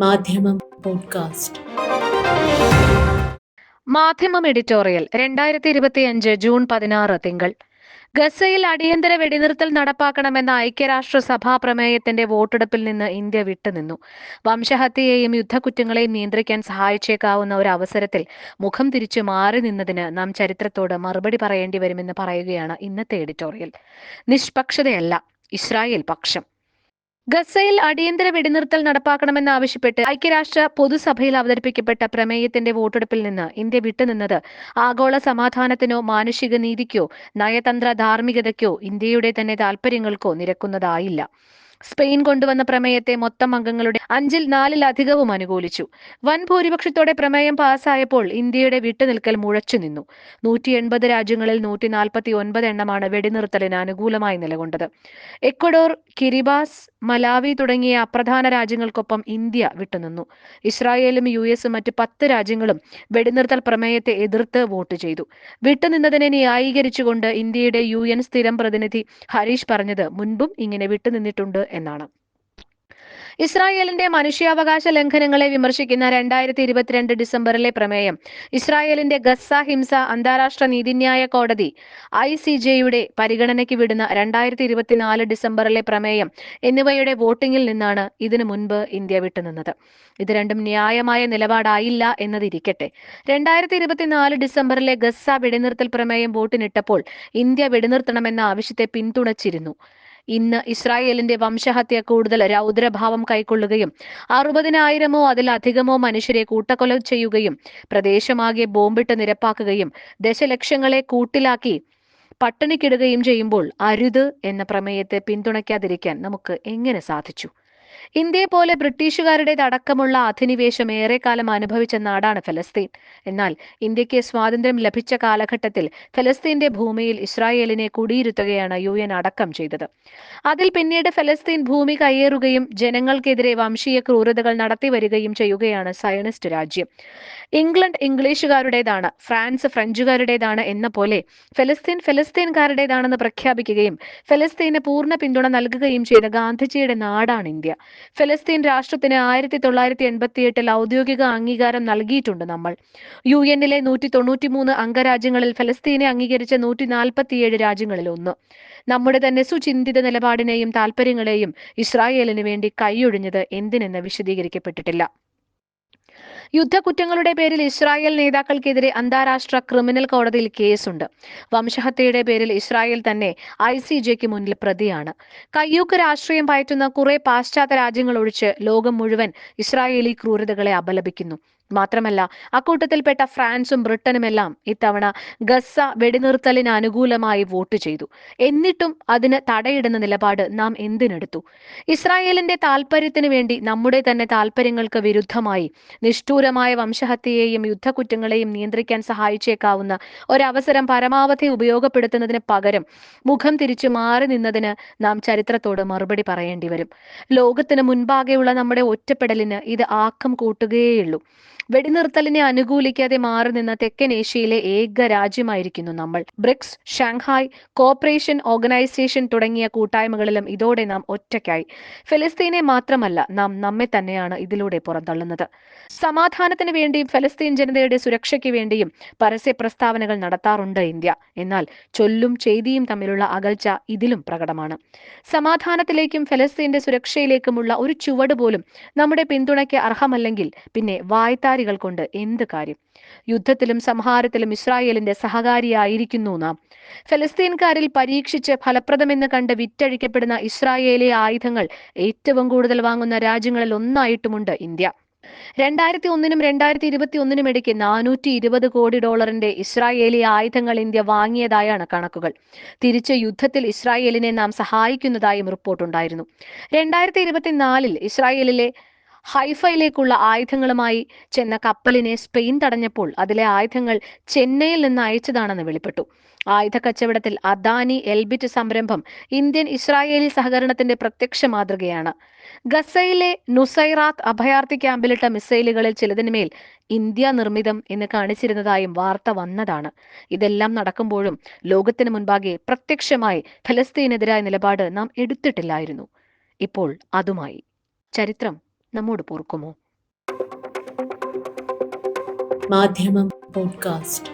മാധ്യമം പോഡ്കാസ്റ്റ്. മാധ്യമം എഡിറ്റോറിയൽ രണ്ടായിരത്തി ഇരുപത്തിയഞ്ച് ജൂൺ പതിനാറ് തിങ്കൾ. ഗസയിൽ അടിയന്തര വെടിനിർത്തൽ നടപ്പാക്കണമെന്ന ഐക്യരാഷ്ട്രസഭാ പ്രമേയത്തിന്റെ വോട്ടെടുപ്പിൽ നിന്ന് ഇന്ത്യ വിട്ടുനിന്നു. വംശഹത്യയെയും യുദ്ധക്കുറ്റങ്ങളെയും നിയന്ത്രിക്കാൻ സഹായിച്ചേക്കാവുന്ന ഒരു അവസരത്തിൽ മുഖം തിരിച്ചു മാറി നിന്നതിന് നാം ചരിത്രത്തോട് മറുപടി പറയേണ്ടി വരുമെന്ന് പറയുകയാണ് ഇന്നത്തെ എഡിറ്റോറിയൽ. നിഷ്പക്ഷതയല്ല ഇസ്രായേൽ പക്ഷം. ഗസയിൽ അടിയന്തര വെടിനിർത്തൽ നടപ്പാക്കണമെന്നാവശ്യപ്പെട്ട് ഐക്യരാഷ്ട്ര പൊതുസഭയിൽ അവതരിപ്പിക്കപ്പെട്ട പ്രമേയത്തിന്റെ വോട്ടെടുപ്പിൽ നിന്ന് ഇന്ത്യ വിട്ടുനിന്നത്. ആഗോള സമാധാനത്തിനോ മാനുഷിക നീതിക്കോ നയതന്ത്ര ധാർമ്മികതയ്ക്കോ ഇന്ത്യയുടെ തന്നെ താൽപര്യങ്ങൾക്കോ നിരക്കുന്നതായില്ല. സ്പെയിൻ കൊണ്ടുവന്ന പ്രമേയത്തെ മൊത്തം അംഗങ്ങളുടെ അഞ്ചിൽ നാലിലധികവും അനുകൂലിച്ചു. വൻ ഭൂരിപക്ഷത്തോടെ പ്രമേയം പാസ്സായപ്പോൾ ഇന്ത്യയുടെ വിട്ടുനിൽക്കൽ മുഴച്ചു നിന്നു. നൂറ്റി എൺപത് രാജ്യങ്ങളിൽ നൂറ്റി നാൽപ്പത്തി ഒൻപത് എണ്ണമാണ് വെടിനിർത്തലിന് അനുകൂലമായി നിലകൊണ്ടത്. എക്വഡോർ കിരിബാസ് മലാവി തുടങ്ങിയ അപ്രധാന രാജ്യങ്ങൾക്കൊപ്പം ഇന്ത്യ വിട്ടുനിന്നു. ഇസ്രായേലും യു എസും മറ്റ് പത്ത് രാജ്യങ്ങളും വെടിനിർത്തൽ പ്രമേയത്തെ എതിർത്ത് വോട്ട് ചെയ്തു. വിട്ടുനിന്നതിനെ ന്യായീകരിച്ചുകൊണ്ട് ഇന്ത്യയുടെ യു എൻ സ്ഥിരം പ്രതിനിധി ഹരീഷ് പറഞ്ഞത് മുൻപും ഇങ്ങനെ വിട്ടുനിന്നിട്ടുണ്ട് എന്നാണ്. ഇസ്രായേലിന്റെ മനുഷ്യാവകാശ ലംഘനങ്ങളെ വിമർശിക്കുന്ന രണ്ടായിരത്തി ഇരുപത്തിരണ്ട് ഡിസംബറിലെ പ്രമേയം ഇസ്രായേലിന്റെ ഗസ ഹിംസ അന്താരാഷ്ട്ര നീതിന്യായ കോടതി ഐ സി ജെയുടെ പരിഗണനയ്ക്ക് വിടുന്ന രണ്ടായിരത്തി ഇരുപത്തിനാല് ഡിസംബറിലെ പ്രമേയം എന്നിവയുടെ വോട്ടിംഗിൽ നിന്നാണ് ഇതിനു മുൻപ് ഇന്ത്യ വിട്ടുനിന്നത്. ഇത് രണ്ടും ന്യായമായ നിലപാടായില്ല എന്നതിരിക്കട്ടെ. രണ്ടായിരത്തി ഇരുപത്തിനാല് ഡിസംബറിലെ ഗസ വെടിനിർത്തൽ പ്രമേയം വോട്ടിനിട്ടപ്പോൾ ഇന്ത്യ വെടിനിർത്തണമെന്ന ആവശ്യത്തെ പിന്തുണച്ചിരുന്നു. ഇന്ന് ഇസ്രായേലിന്റെ വംശഹത്യ കൂടുതൽ രൗദ്രഭാവം കൈക്കൊള്ളുകയും അറുപതിനായിരമോ അതിലധികമോ മനുഷ്യരെ കൂട്ടക്കൊല ചെയ്യുകയും പ്രദേശമാകെ ബോംബിട്ട് നിരപ്പാക്കുകയും ദശലക്ഷങ്ങളെ കൂട്ടിലാക്കി പട്ടിണിക്കിടുകയും ചെയ്യുമ്പോൾ അരുത് എന്ന പ്രമേയത്തെ പിന്തുണയ്ക്കാതിരിക്കാൻ നമുക്ക് എങ്ങനെ സാധിച്ചു? ഇന്ത്യയെ പോലെ ബ്രിട്ടീഷുകാരുടേതടക്കമുള്ള അധിനിവേശം ഏറെക്കാലം അനുഭവിച്ച നാടാണ് ഫലസ്തീൻ. എന്നാൽ ഇന്ത്യയ്ക്ക് സ്വാതന്ത്ര്യം ലഭിച്ച കാലഘട്ടത്തിൽ ഫലസ്തീന്റെ ഭൂമിയിൽ ഇസ്രായേലിനെ കുടിയിരുത്തുകയാണ് യു എൻ അടക്കം ചെയ്തത്. അതിൽ പിന്നീട് ഫലസ്തീൻ ഭൂമി കയ്യേറുകയും ജനങ്ങൾക്കെതിരെ വംശീയ ക്രൂരതകൾ നടത്തി വരികയും ചെയ്യുകയാണ് സയണിസ്റ്റ് രാജ്യം. ഇംഗ്ലണ്ട് ഇംഗ്ലീഷുകാരുടേതാണ് ഫ്രാൻസ് ഫ്രഞ്ചുകാരുടേതാണ് എന്ന പോലെ ഫലസ്തീൻ ഫലസ്തീൻകാരുടേതാണെന്ന് പ്രഖ്യാപിക്കുകയും ഫലസ്തീന് പൂർണ പിന്തുണ നൽകുകയും ചെയ്ത ഗാന്ധിജിയുടെ നാടാണ് ഇന്ത്യ. ഫലസ്തീൻ രാഷ്ട്രത്തിന് ആയിരത്തി തൊള്ളായിരത്തി എൺപത്തി എട്ടിൽ ഔദ്യോഗിക അംഗീകാരം നൽകിയിട്ടുണ്ട് നമ്മൾ. യു എന്നിലെ നൂറ്റി തൊണ്ണൂറ്റി മൂന്ന് അംഗരാജ്യങ്ങളിൽ ഫലസ്തീനെ അംഗീകരിച്ച നൂറ്റി നാൽപ്പത്തിയേഴ് രാജ്യങ്ങളിൽ ഒന്ന്. നമ്മുടെ തന്നെ സുചിന്തിത നിലപാടിനെയും താല്പര്യങ്ങളെയും ഇസ്രായേലിന് വേണ്ടി കൈയൊഴിഞ്ഞത് എന്തിനെന്ന് വിശദീകരിക്കപ്പെട്ടിട്ടില്ല. യുദ്ധക്കുറ്റങ്ങളുടെ പേരിൽ ഇസ്രായേൽ നേതാക്കൾക്കെതിരെ അന്താരാഷ്ട്ര ക്രിമിനൽ കോടതിയിൽ കേസുണ്ട്. വംശഹത്യയുടെ പേരിൽ ഇസ്രായേൽ തന്നെ ഐ സി ജെക്ക് മുന്നിൽ പ്രതിയാണ്. കയ്യൂക്ക് രാഷ്ട്രീയം പയറ്റുന്ന കുറെ പാശ്ചാത്യ രാജ്യങ്ങൾ ഒഴിച്ച് ലോകം മുഴുവൻ ഇസ്രായേലി ക്രൂരതകളെ അപലപിക്കുന്നു. മാത്രമല്ല അക്കൂട്ടത്തിൽപ്പെട്ട ഫ്രാൻസും ബ്രിട്ടനുമെല്ലാം ഇത്തവണ ഗസ വെടിനിർത്തലിന് അനുകൂലമായി വോട്ട് ചെയ്തു. എന്നിട്ടും അതിന് തടയിടുന്ന നിലപാട് നാം എന്തിനെടുത്തു? ഇസ്രായേലിന്റെ താൽപര്യത്തിന് വേണ്ടി നമ്മുടെ തന്നെ താൽപര്യങ്ങൾക്ക് വിരുദ്ധമായി നിഷ്ഠൂരമായ വംശഹത്യയെയും യുദ്ധക്കുറ്റങ്ങളെയും നിയന്ത്രിക്കാൻ സഹായിച്ചേക്കാവുന്ന ഒരവസരം പരമാവധി ഉപയോഗപ്പെടുത്തുന്നതിന് പകരം മുഖം തിരിച്ചു മാറി നിന്നതിന് നാം ചരിത്രത്തോട് മറുപടി പറയേണ്ടി വരും. ലോകത്തിന് മുൻപാകെയുള്ള നമ്മുടെ ഒറ്റപ്പെടലിന് ഇത് ആക്കം കൂട്ടുകയേയുള്ളൂ. വെടിനിർത്തലിനെ അനുകൂലിക്കാതെ മാറി നിന്ന തെക്കൻ ഏഷ്യയിലെ ഏക രാജ്യമായിരിക്കുന്നു നമ്മൾ. ബ്രിക്സ് ഷാങ്ഹായ് കോപ്പറേഷൻ ഓർഗനൈസേഷൻ തുടങ്ങിയ കൂട്ടായ്മകളിലും ഇതോടെ നാം ഒറ്റയ്ക്കായി. ഫിലിസ്തീനെ മാത്രമല്ല നാം നമ്മെ തന്നെയാണ് ഇതിലൂടെ പുറന്തള്ളുന്നത്. സമാധാനത്തിന് വേണ്ടിയും ഫലസ്തീൻ ജനതയുടെ സുരക്ഷയ്ക്ക് വേണ്ടിയും പരസ്യ പ്രസ്താവനകൾ നടത്താറുണ്ട് ഇന്ത്യ. എന്നാൽ ചൊല്ലും ചെയ്തിയും തമ്മിലുള്ള അകൽച്ച ഇതിലും പ്രകടമാണ്. സമാധാനത്തിലേക്കും ഫലസ്തീന്റെ സുരക്ഷയിലേക്കുമുള്ള ഒരു ചുവട് പോലും നമ്മുടെ പിന്തുണയ്ക്ക് അർഹമല്ലെങ്കിൽ പിന്നെ വായ്ത്താരികൾ കൊണ്ട് എന്ത് കാര്യം? യുദ്ധത്തിലും സംഹാരത്തിലും ഇസ്രായേലിന്റെ സഹകാരിയായിരിക്കുന്നു നാം. ഫലസ്തീൻകാരിൽ പരീക്ഷിച്ച് ഫലപ്രദമെന്ന് കണ്ട് വിറ്റഴിക്കപ്പെടുന്ന ഇസ്രായേലി ആയുധങ്ങൾ ഏറ്റവും കൂടുതൽ വാങ്ങുന്ന രാജ്യങ്ങളിൽ ഒന്നായിട്ടുമുണ്ട് ഇന്ത്യ. രണ്ടായിരത്തി ഒന്നിനും രണ്ടായിരത്തി ഇരുപത്തി ഒന്നിനും ഇടയ്ക്ക് നാനൂറ്റി ഇരുപത് കോടി ഡോളറിന്റെ ഇസ്രായേലി ആയുധങ്ങൾ ഇന്ത്യ വാങ്ങിയതായാണ് കണക്കുകൾ. തിരിച്ച യുദ്ധത്തിൽ ഇസ്രായേലിനെ നാം സഹായിക്കുന്നതായും റിപ്പോർട്ടുണ്ടായിരുന്നു. രണ്ടായിരത്തി ഇരുപത്തിനാലിൽ ഇസ്രായേലിലെ ഹൈഫയിലേക്കുള്ള ആയുധങ്ങളുമായി ചെന്ന കപ്പലിനെ സ്പെയിൻ തടഞ്ഞപ്പോൾ അതിലെ ആയുധങ്ങൾ ചെന്നൈയിൽ നിന്ന് അയച്ചതാണെന്ന് വെളിപ്പെട്ടു. ആയുധ കച്ചവടത്തിൽ അദാനി എൽബിറ്റ് സംരംഭം ഇന്ത്യൻ ഇസ്രായേലി സഹകരണത്തിന്റെ പ്രത്യക്ഷ മാതൃകയാണ്. ഗസയിലെ നുസൈറാത്ത് അഭയാർത്ഥി ക്യാമ്പിലിട്ട മിസൈലുകളിൽ ചിലതിനുമേൽ ഇന്ത്യ നിർമ്മിതം എന്ന് കാണിച്ചിരുന്നതായും വാർത്ത വന്നതാണ്. ഇതെല്ലാം നടക്കുമ്പോഴും ലോകത്തിന് മുൻപാകെ പ്രത്യക്ഷമായി ഫലസ്തീനെതിരായ നിലപാട് നാം എടുത്തിട്ടില്ലായിരുന്നു. ഇപ്പോൾ അതുമായി. ചരിത്രം നമ്മോട് പോർക്കുമോ മാധ്യമം പോഡ്കാസ്റ്റ്.